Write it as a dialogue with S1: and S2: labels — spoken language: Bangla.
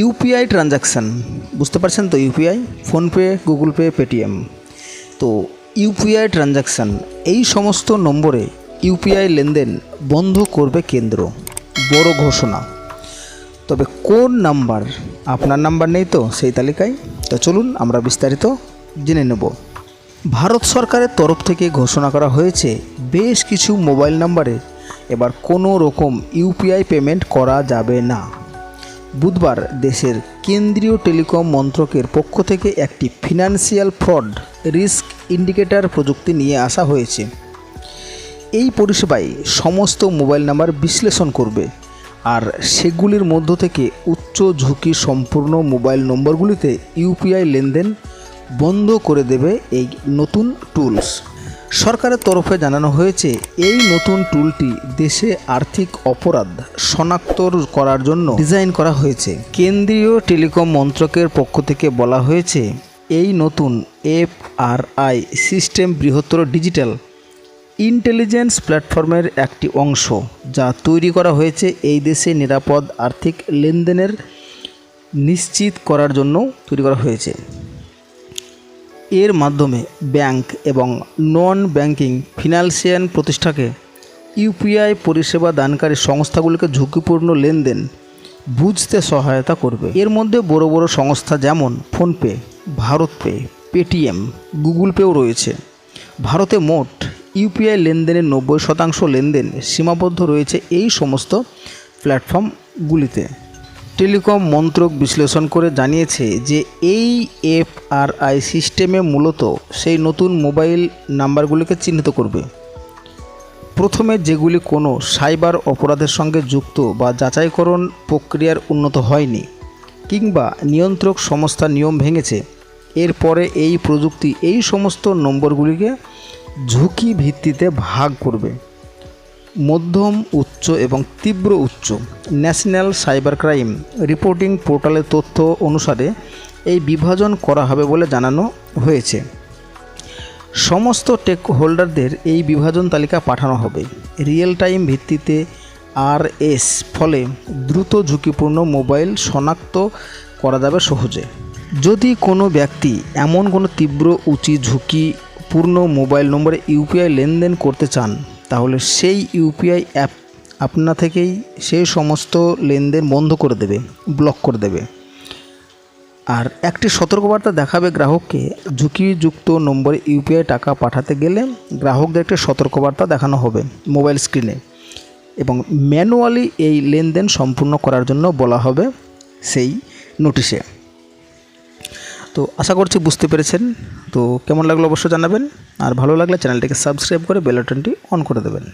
S1: ইউপিআই ট্রানজাকশান, বুঝতে পারছেন তো UPI? PhonePe, Google Pay, Paytm. তো ইউপিআই ট্রানজাকশান, এই সমস্ত নম্বরে ইউপিআই লেনদেন বন্ধ করবে কেন্দ্র। বড় ঘোষণা। তবে কোন নাম্বার? আপনার নাম্বার নেই তো সেই তালিকায়? তো চলুন আমরা বিস্তারিত জেনে নেব। ভারত সরকারের তরফ থেকে ঘোষণা করা হয়েছে, বেশ কিছু মোবাইল নাম্বারে এবার কোনো রকম ইউপিআই পেমেন্ট করা যাবে না। বুধবার দেশের কেন্দ্রীয় টেলিকম মন্ত্রকের পক্ষ থেকে একটি ফিনান্সিয়াল ফ্রড রিস্ক ইন্ডিকেটর প্রযুক্তি নিয়ে আসা হয়েছে। এই পরিষেবায় সমস্ত মোবাইল নাম্বার বিশ্লেষণ করবে আর সেগুলির মধ্য থেকে উচ্চ ঝুঁকি সম্পূর্ণ মোবাইল নম্বরগুলিতে ইউপিআই লেনদেন বন্ধ করে দেবে এই নতুন টুলস। সরকারের তরফে জানানো হয়েছে, এই নতুন টুলটি দেশে আর্থিক অপরাধ শনাক্ত করার জন্য ডিজাইন করা হয়েছে। কেন্দ্রীয় টেলিকম মন্ত্রকের পক্ষ থেকে বলা হয়েছে, এই নতুন এফআরআই সিস্টেম বৃহত্তর ডিজিটাল ইন্টেলিজেন্স প্ল্যাটফর্মের একটি অংশ, যা তৈরি করা হয়েছে এই দেশে নিরাপদ আর্থিক লেনদেনের নিশ্চিত করার জন্য তৈরি করা হয়েছে। এর মাধ্যমে ব্যাংক এবং নন ব্যাংকিং ফিনান্সিয়াল প্রতিষ্ঠাকে ইউপিআই পরিষেবা দানকারী সংস্থাগুলিকে ঝুঁকিপূর্ণ লেনদেন বুঝতে সহায়তা করবে। এর মধ্যে বড় বড় সংস্থা যেমন PhonePe BharatPe Paytm, Google পেও রয়েছে। ভারতে মোট ইউপিআই লেনদেনের নব্বই শতাংশ লেনদেন সীমাবদ্ধ রয়েছে এই সমস্ত প্ল্যাটফর্মগুলিতে। টেলিকম মন্ত্রক বিশ্লেষণ করে জানিয়েছে যে এই এফআরআই সিস্টেমে মূলত সেই নতুন মোবাইল নাম্বারগুলিকে চিহ্নিত করবে। প্রথমে যেগুলি কোনো সাইবার অপরাধের সঙ্গে যুক্ত বা যাচাইকরণ প্রক্রিয়ার উন্নত হয়নি কিংবা নিয়ন্ত্রক সংস্থা নিয়ম ভেঙেছে, এরপরে এই প্রযুক্তি এই সমস্ত নম্বরগুলিকে ঝুঁকি ভিত্তিতে ভাগ করবে। মধ্যম, উচ্চ এবং তীব্র উচ্চ ন্যাশনাল সাইবার ক্রাইম রিপোর্টিং পোর্টালের তথ্য অনুসারে এই বিভাজন করা হবে বলে জানানো হয়েছে। সমস্ত টেক হোল্ডারদের এই বিভাজন তালিকা পাঠানো হবে। রিয়েল টাইম ভিত্তিতে আর এস ফলে দ্রুত ঝুঁকিপূর্ণ মোবাইল শনাক্ত করা যাবে সহজে। যদি কোনো ব্যক্তি এমন কোনো তীব্র, উঁচি, ঝুঁকিপূর্ণ মোবাইল নম্বরে ইউপিআই লেনদেন করতে চান তাহলে সেই ইউপিআই অ্যাপ আপনা থেকেই সেই সমস্ত লেনদেন বন্ধ করে দেবে ব্লক করে দেবে। আর একটি সতর্কবার্তা দেখাবে গ্রাহককে, ঝুঁকিযুক্ত নম্বরে ইউপিআই টাকা পাঠাতে গেলে গ্রাহকদের একটি সতর্কবার্তা দেখানো হবে মোবাইল স্ক্রিনে। এবং ম্যানুয়ালি এই লেনদেন সম্পূর্ণ করার জন্য বলা হবে সেই নোটিশে। তো আশা করছি বুঝতে পেরেছেন। তো কেমন লাগল অবশ্যই জানাবেন। আর ভালো লাগলে চ্যানেলটিকে সাবস্ক্রাইব করে বেল বাটনটি অন করে দেবেন।